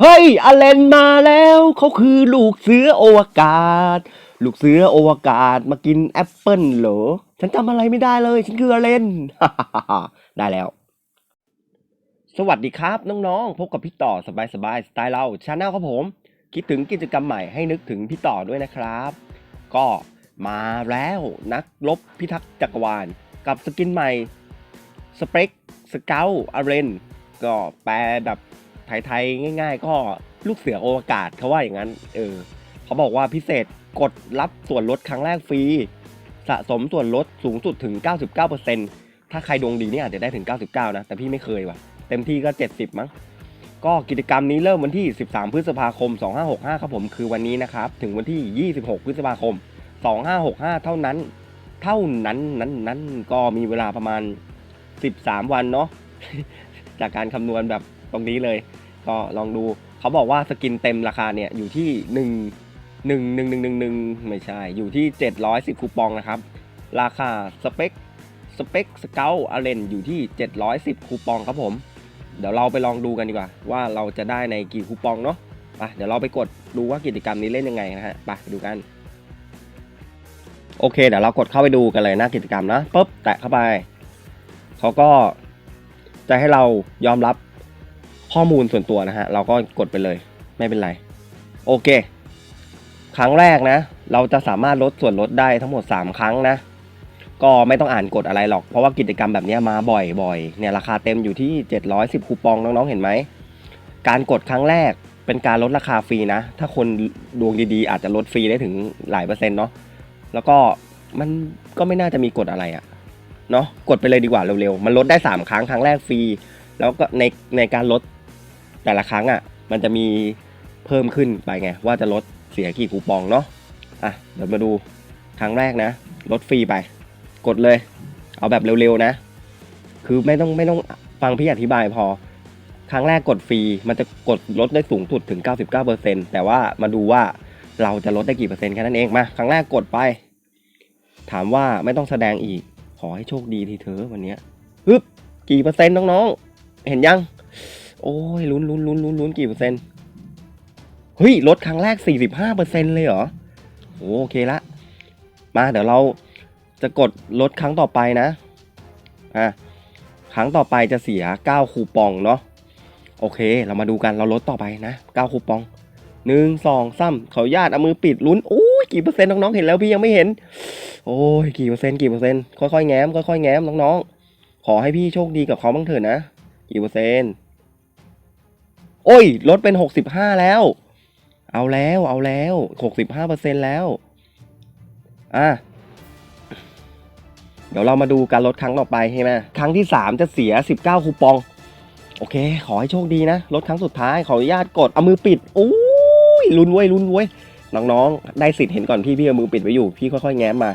เฮ้ยอเลนมาแล้วเขาคือลูกเสือโอวกาศ ลูกเสือโอวกาศมากินแอปเปิลเหรอ ฉันจำอะไรไม่ได้เลย ฉันคืออเลน ได้แล้ว สวัสดีครับน้องๆ พบกับพี่ต่อสบายสบายๆสไตล์เราชาแนลครับผม คิดถึงกิจกรรมใหม่ให้นึกถึงพี่ต่อด้วยนะครับ ก็มาแล้วนักลบพิทักษ์จักรวาล กับสกินใหม่สเปกสเกลอาเรนก็แปลแบบ ไทยๆง่าย ๆ ก็ลูกเสือโอวกาศเขาว่าอย่างนั้น เออเขาบอกว่าพิเศษกดรับส่วนลดครั้งแรกฟรี สะสมส่วนลดสูงสุดถึง 99%ถ้าใครดวงดีนี่อาจจะได้ถึง 99 นะ แต่พี่ไม่เคยว่ะ เต็มที่ก็ 70 มั้ง ก็กิจกรรมนี้เริ่มวันที่ 13 พฤษภาคม 2565 ครับผมคือวันนี้นะครับ ถึงวันที่ 26 พฤษภาคม 2565 เท่านั้น เท่านั้นนั้นนั้นก็มีเวลาประมาณ 13 วันเนาะจากการคำนวณแบบ ตรงนี้เลย ก็ลองดูเขาบอกว่าสกินเต็มราคาเนี่ยอยู่ที่1 1 1 1 1 1 ไม่ใช่ อยู่ที่ 710 คูปองนะครับ ราคาสเปคสเปคสเกลอาเรนอยู่ที่ 710 คูปองครับผม เดี๋ยวเราไปลองดูกันดีกว่า ว่าเราจะได้ในกี่คูปองเนาะไปเดี๋ยวเราไปกดดูว่ากิจกรรมนี้เล่นยังไงนะฮะไปดูกัน โอเค เดี๋ยวเรากดเข้าไปดูกันเลยหน้ากิจกรรมนะปุ๊บแตะเข้าไป เขาก็จะให้เรายอมรับ ข้อมูลส่วนตัวนะฮะ เราก็กดไปเลยไม่เป็นไร โอเค ครั้งแรกนะ เราจะสามารถลดส่วนลดได้ทั้งหมด 3 ครั้งนะ ก็ไม่ต้องอ่านกฎอะไรหรอก เพราะว่ากิจกรรมแบบนี้มาบ่อยๆเนี่ยราคาเต็มอยู่ที่ 710 คูปองน้องๆเห็นไหม การกดครั้งแรกเป็นการลดราคาฟรีนะ ถ้าคนดวงดีๆ อาจจะลดฟรีได้ถึงหลายเปอร์เซ็นต์เนาะแล้วก็มันก็ไม่น่าจะมีกฎอะไรอะเนาะกดไปเลยดีกว่าเร็วๆ มันลดได้ 3 ครั้งครั้งแรกฟรี แล้วก็ในในการลด แต่ละครั้งอะ่ะ มันจะมีเพิ่มขึ้นไปไง ว่าจะลดเสียกี่คูปองเนาะอะเดี๋ยวมาดูครั้งแรกนะ ลดฟรีไป กดเลย เอาแบบเร็วๆนะ คือไม่ต้องไม่ต้องฟังพี่อธิบายพอ ครั้งแรกกดฟรีมันจะกดลดได้สูงสุดถึง 99%แต่ว่ามาดูว่าเราจะลดได้กี่เปอร์เซ็นต์แค่นั้นเองมาครั้งแรกกดไป ถามว่าไม่ต้องแสดงอีก ขอให้โชคดีทีเธอวันนี้ฮึบกี่เปอร์เซ็นต์น้องๆ เห็นยัง โอ้ยลุ้นลุ้นลุ้นลุ้นลุ้นกี่เปอร์เซ็นต์เฮ้ยลดครั้งแรก 45%เซ็นต์เลยเหรอโอเคละ มาเดี๋ยวเราจะกดลดครั้งต่อไปนะอะครั้งต่อไปจะเสีย 9 คูปองเนาะโอเค เรามาดูกันเราลดต่อไปนะ 9 คูปองหนึ่งสองสามขออนุญาตเอามือปิดลุ้นโอ้ยกี่เปอร์เซ็นต์น้องๆเห็นแล้วพี่ยังไม่เห็น โอ้ยกี่เปอร์เซ็นต์กี่เปอร์เซ็นต์ค่อยๆแง้มค่อยๆแง้มน้องๆขอให้พี่โชคดีกับเขาบ้างเถอะนะกี่เปอร์เซ็นต์ โอ้ย ลดเป็นหกสิบห้าแล้ว เอาแล้วเอาแล้วหกสิบห้าเปอร์เซ็นแล้ว อะ เดี๋ยวเรามาดูการลดครั้งต่อไปใช่ไหมครั้งที่สามจะเสียสิบเก้าคูปอง โอเค ขอให้โชคดีนะ ลดครั้งสุดท้ายขออนุญาตกดเอามือปิดโอ้ยลุ้นเว้ยลุ้นเว้ยน้องๆ ได้สิทธิ์เห็นก่อนพี่พี่เอามือปิดไว้อยู่ พี่ค่อยๆ แง้มมา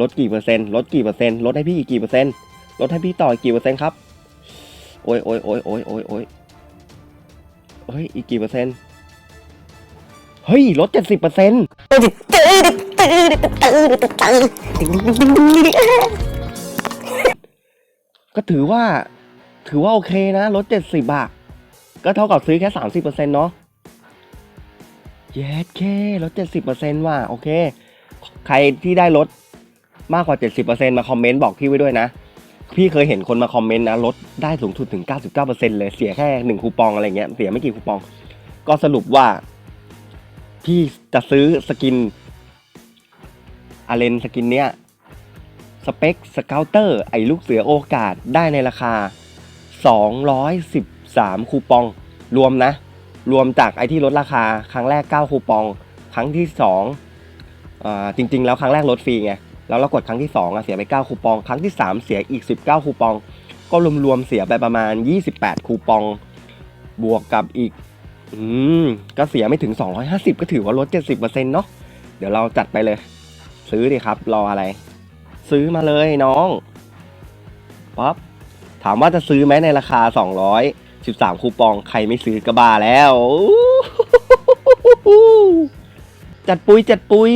ลดกี่เปอร์เซ็นต์ลดกี่เปอร์เซ็นต์ลดให้พี่อีกกี่เปอร์เซ็นต์ลดให้พี่ต่ออีกกี่เปอร์เซ็นต์ครับ โอ้ยโอ้ยโอ้ยโอ้ยโอ้ยโอ้ย เฮ้ย อีกกี่เปอร์เซ็นต์ เฮ้ย ลดเจ็ดสิบเปอร์เซ็นต์ก็ถือว่า ถือว่าโอเคนะ ลดเจ็ดสิบอะก็เท่ากับซื้อแค่สามสิบเปอร์เซ็นต์เนาะเย็ดเคลดเจ็ดสิบเปอร์เซ็นต์ว่ะ โอเค ใครที่ได้ลดมากกว่าเจ็ดสิบเปอร์เซ็นต์มาคอมเมนต์บอกพี่ไว้ด้วยนะ พี่เคยเห็นคนมาคอมเมนต์นะลดได้สูงสุดถึง 99%เลยเสียแค่หนึ่งคูปองอะไรเงี้ยเสียไม่กี่คูปอง ก็สรุปว่า พี่จะซื้อสกินอาเลนสกินเนี้ยสเปคสเกลเตอร์ไอ้ลูกเสือโอกาสได้ในราคา 213 คูปอง รวมนะ รวมจากไอ้ที่ลดราคา ครั้งแรก 9 คูปอง ครั้งที่2อ่าจริง ๆ แล้วครั้งแรกลดฟรีไง แล้วเรากดครั้งที่2อะเสียไป 9 คูปอง ครั้งที่ 3 เสียอีก 19 คูปอง ก็รวมๆเสียไปประมาณ 28 คูปอง บวกกับอีก อืม ก็เสียไม่ถึง 250 ก็ถือว่าลด 70%เนาะ เดี๋ยวเราจัดไปเลย ซื้อดิครับ รออะไร ซื้อมาเลยน้องป๊อปถามว่าจะซื้อไหมในราคา 213 คูปอง ใครไม่ซื้อก็บ้าแล้ว จัดปุยจัดปุย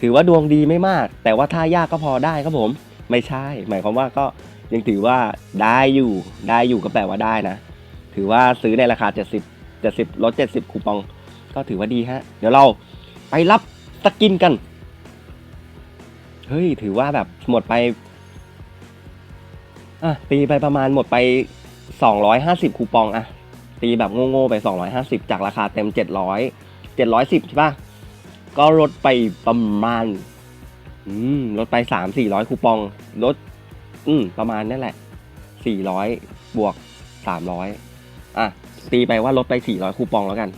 ถือว่าดวงดีไม่มาก แต่ว่าถ้ายากก็พอได้ครับผม ไม่ใช่ หมายความว่าก็ยังถือว่าได้อยู่ได้อยู่ก็แปลว่าได้นะ ถือว่าซื้อในราคา 70เจ็ดสิบลดเจ็ดสิบคูปอง ก็ถือว่าดีฮะ เดี๋ยวเราไปรับสกินกัน เฮ้ย ถือว่าแบบหมดไปอะตีไปประมาณหมดไปสองร้อยห้าสิบคูปองอะตีแบบโง่ๆไปสองร้อยห้าสิบจากราคาเต็มเจ็ดร้อยเจ็ดร้อยสิบใช่ปะ ก็ลดไปประมาณ อืมลดไปสามสี่ร้อยคูปองลด อืม ประมาณนั่นแหละสี่ร้อยบวกสามร้อยอะ ตีไปว่าลดไปสี่ร้อยคูปองแล้วกัน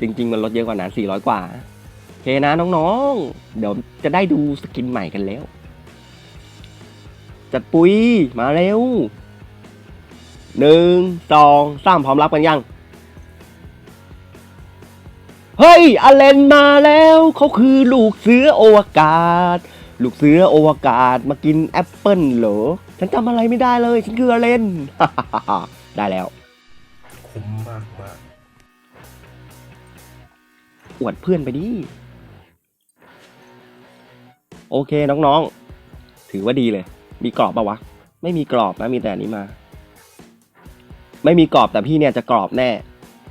จริง ๆ มันลดเยอะกว่านั้นสี่ร้อยกว่าโอเคนะน้องๆ เดี๋ยวจะได้ดูสกินใหม่กันแล้ว จัดปุยมาเร็วหนึ่งสองสามพร้อมรับกันยัง เฮ้ยอเลนมาแล้วเขาคือลูกเสือโอวกาศ ลูกเสือโอวกาศมากินแอปเปิลเหรอ ฉันจำอะไรไม่ได้เลย ฉันคืออเลน ได้แล้วคุ้มมากมากอวดเพื่อนไปดิ โอเคน้องๆ ถือว่าดีเลย มีกรอบปะวะ ไม่มีกรอบนะมีแต่อันนี้มา ไม่มีกรอบแต่พี่เนี่ยจะกรอบแน่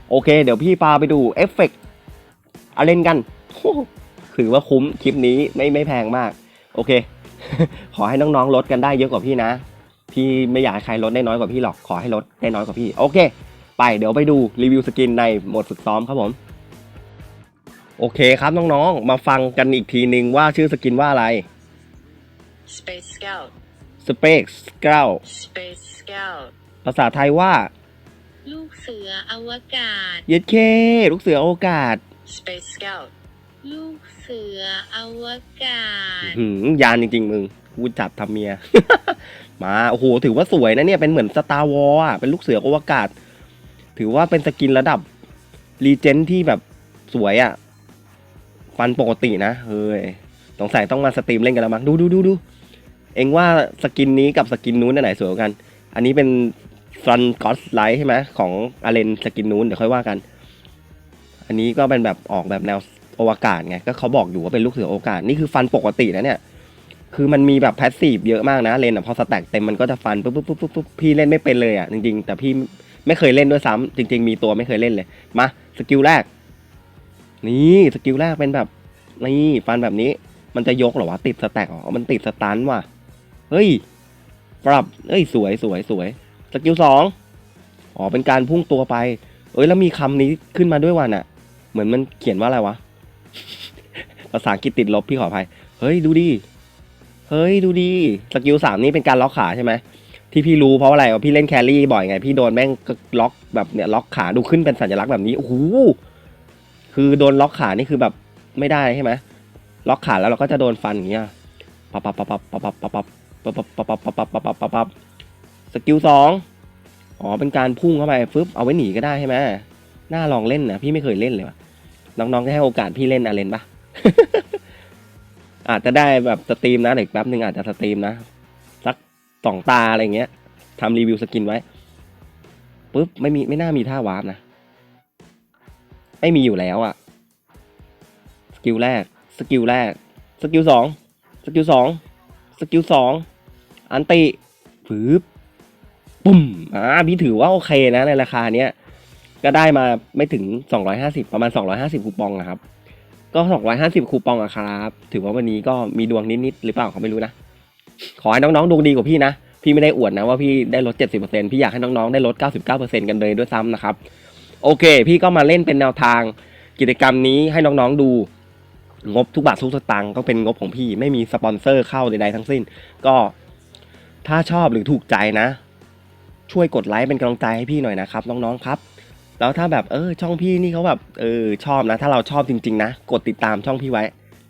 โอเค เดี๋ยวพี่ปาไปดูเอฟเฟกต์ เอาเล่นกันโอ้โหถือว่าคุ้มคลิปนี้ไม่ไม่แพงมาก โอเค ขอให้น้องๆลดกันได้เยอะกว่าพี่นะ พี่ไม่อยากให้ใครลดได้น้อยกว่าพี่หรอกขอให้ลดได้น้อยกว่าพี่ โอเค ไปเดี๋ยวไปดูรีวิวสกินในโหมดฝึกซ้อมครับผม โอเคครับน้องๆ มาฟังกันอีกทีนึงว่าชื่อสกินว่าอะไร Space Scout Space Scout Space Scout ภาษาไทยว่า ลูกเสืออวกาศ เย็ดเค ลูกเสือโอกาส Space Scout ลูกเสืออวกาศ หืมยานจริงๆ มึง กูจับทำเมีย มา โอ้โห ถือว่าสวยนะเนี่ย เป็นเหมือนสตาร์วอลอะ เป็นลูกเสืออวกาศ ถือว่าเป็นสกินระดับรีเจนที่แบบสวยอะ ฟันปกตินะ เฮ้ย สงสัยต้องมาสตรีมเล่นกันแล้วมั้ง ดูดูดูดู เองว่าสกินนี้กับสกินนู้นอันไหนสวยกว่ากัน อันนี้เป็นฟันกอสไลท์ใช่ไหมของอาเลนสกินนู้นเดี๋ยวค่อยว่ากัน อันนี้ก็เป็นแบบออกแบบแนวอวกาศไงก็เขาบอกอยู่ว่าเป็นลูกเสือโอวกาศนี่คือฟันปกตินะเนี่ยคือมันมีแบบแพสซีฟเยอะมากนะเลนอะพอสแต็กเต็มมันก็จะฟันปุ๊บปุ๊บปุ๊บปุ๊บพี่เล่นไม่เป็นเลยอะจริงๆ แต่พี่ไม่เคยเล่นด้วยซ้ำจริง ๆ มีตัวไม่เคยเล่นเลยมาสกิลแรก นี่สกิลแรกเป็นแบบนี่ฟันแบบนี้ มันจะยกหรอวะติดสแต็กอ๋อมันติดสตันว่ะเฮ้ยปรับเอ้ยสวยสวยสวยสกิลสองอ๋อเป็นการพุ่งตัวไป เอ้ยแล้วมีคำนี้ขึ้นมาด้วยวันอะ เหมือนมันเขียนว่าอะไรวะ ภาษาอังกฤษติดลบพี่ขออภัย เฮ้ยดูดิเฮ้ยดูดิสกิลสามนี่เป็นการล็อกขาใช่ไหมที่พี่รู้เพราะอะไรว่าพี่เล่นแครี่บ่อยไง พี่โดนแม่งล็อกแบบเนี่ยล็อกขาดูขึ้นเป็นสัญลักษณ์แบบนี้โอ้โหคือโดนล็อกขานี่คือแบบไม่ได้ใช่ไหมล็อกขาแล้วเราก็จะโดนฟันอย่างเงี้ยปับปับปับปับปับปับปับปับปับปับปับปับปับปับปับปับปับสกิลสองอ๋อเป็นการพุ่งเข้าไปฟึบเอาไว้หนีก็ได้ใช่ไหม น่าลองเล่นนะพี่ไม่เคยเล่นเลยว่ะน้องๆจะให้โอกาสพี่เล่นอาเลนปะอาจจะได้แบบสตรีมนะเดี๋ยวแป๊บนึงอาจจะสตรีมนะสักสองตาอะไรเงี้ยทำรีวิวสกินไว้ปุ๊บไม่มีไม่น่ามีท่าวาร์ปนะไม่มีอยู่แล้วอะสกิลแรก สกิลแรก สกิลสองสกิลสองสกิลสองอันติปึ๊บปุ่มอ่าพี่ถือว่าโอเคนะในราคาเนี้ย ก็ได้มาไม่ถึง 250 ประมาณ 250 คูปองอะครับ ก็ 250 คูปองอะครับ ถือว่าวันนี้ก็มีดวงนิดๆหรือเปล่าเขาไม่รู้นะ ขอให้น้องๆดวงดีกว่าพี่นะ พี่ไม่ได้อวดนะว่าพี่ได้ลด 70%พี่อยากให้น้องๆได้ลด 99%กันเลยด้วยซ้ำนะครับ โอเค พี่ก็มาเล่นเป็นแนวทางกิจกรรมนี้ให้น้องๆดูงบทุกบาททุกสตางค์ก็เป็นงบของพี่ไม่มีสปอนเซอร์เข้าใดๆทั้งสิ้น ก็ถ้าชอบหรือถูกใจนะ ช่วยกดไลค์เป็นกำลังใจให้พี่หน่อยนะครับ น้องๆครับ แล้วถ้าแบบเออช่องพี่นี่เขาแบบเออชอบนะ ถ้าเราชอบจริงๆนะ กดติดตามช่องพี่ไว้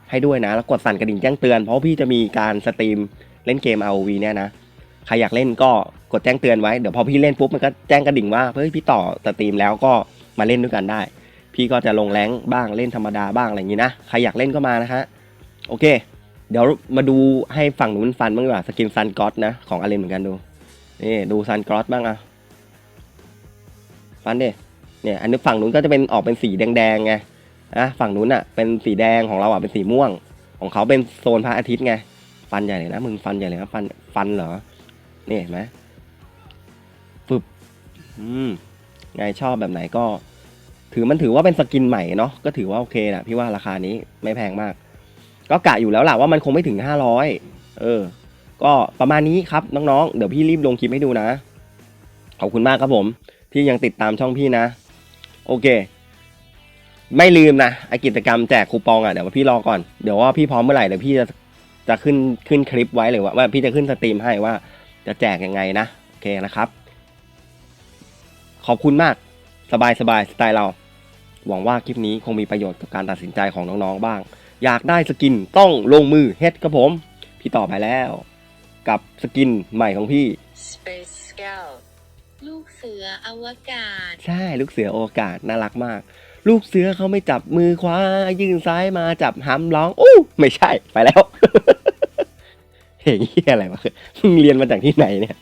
ให้ด้วยนะ แล้วกดสั่นกระดิ่งแจ้งเตือน เพราะพี่จะมีการสตรีมเล่นเกม ROV เนี่ยนะ ใครอยากเล่นก็กดแจ้งเตือนไว้ เดี๋ยวพอพี่เล่นปุ๊บมันก็แจ้งกระดิ่งว่าเฮ้ยพี่ต่อสตรีมแล้วก็มาเล่นด้วยกันได้ พี่ก็จะลงแรงบ้างเล่นธรรมดาบ้างอะไรอย่างนี้นะ ใครอยากเล่นก็มานะฮะ โอเค เดี๋ยวมาดูให้ฝั่งนู้นฟันบ้างดีกว่าสกินซันกอตนะของอาเลนเหมือนกันดู นี่ดูซันกอตบ้างอะฟันเดิ เนี่ยอันนี้ฝั่งนู้นก็จะเป็นออกเป็นสีแดงๆไงนะฝั่งนู้นอะเป็นสีแดงของเราอะเป็นสีม่วง ของเขาเป็นโซนพระอาทิตย์ไงฟันใหญ่เลยนะมึงฟันใหญ่เลยนะฟันฟันเหรอนี่เห็นไหมฟึบอืมไงชอบแบบไหนก็ ถือมันถือว่าเป็นสกินใหม่เนาะก็ถือว่าโอเคนะพี่ว่าราคานี้ไม่แพงมาก ก็กะอยู่แล้วแหละว่ามันคงไม่ถึงห้าร้อยเออ ก็ประมาณนี้ครับน้องๆ เดี๋ยวพี่รีบลงคลิปให้ดูนะ ขอบคุณมากครับผม ที่ยังติดตามช่องพี่นะ โอเค ไม่ลืมนะไอกิจกรรมแจกคูปองอะเดี๋ยวพี่รอก่อนเดี๋ยวว่าพี่พร้อมเมื่อไหร่เดี๋ยวพี่จะจะขึ้นขึ้นคลิปไว้เลยว่าว่าพี่จะขึ้นสตรีมให้ว่า จะแจกยังไงนะโอเคนะครับ ขอบคุณมากสบายสบายสไตล์เรา หวังว่าคลิปนี้คงมีประโยชน์กับการตัดสินใจของน้องๆบ้าง อยากได้สกินต้องลงมือเฮ็ดครับผม พี่ต่อไปแล้ว กับสกินใหม่ของพี่ Space Scout ลูกเสืออวกาศ ใช่ลูกเสือโอกาสน่ารักมาก ลูกเสือเขาไม่จับมือขวายื่นซ้ายมาจับห้ำร้องอู้ไม่ใช่ไปแล้วเฮ้ยอะไรวะมึงเรียนมาจากที่ไหนเนี่ย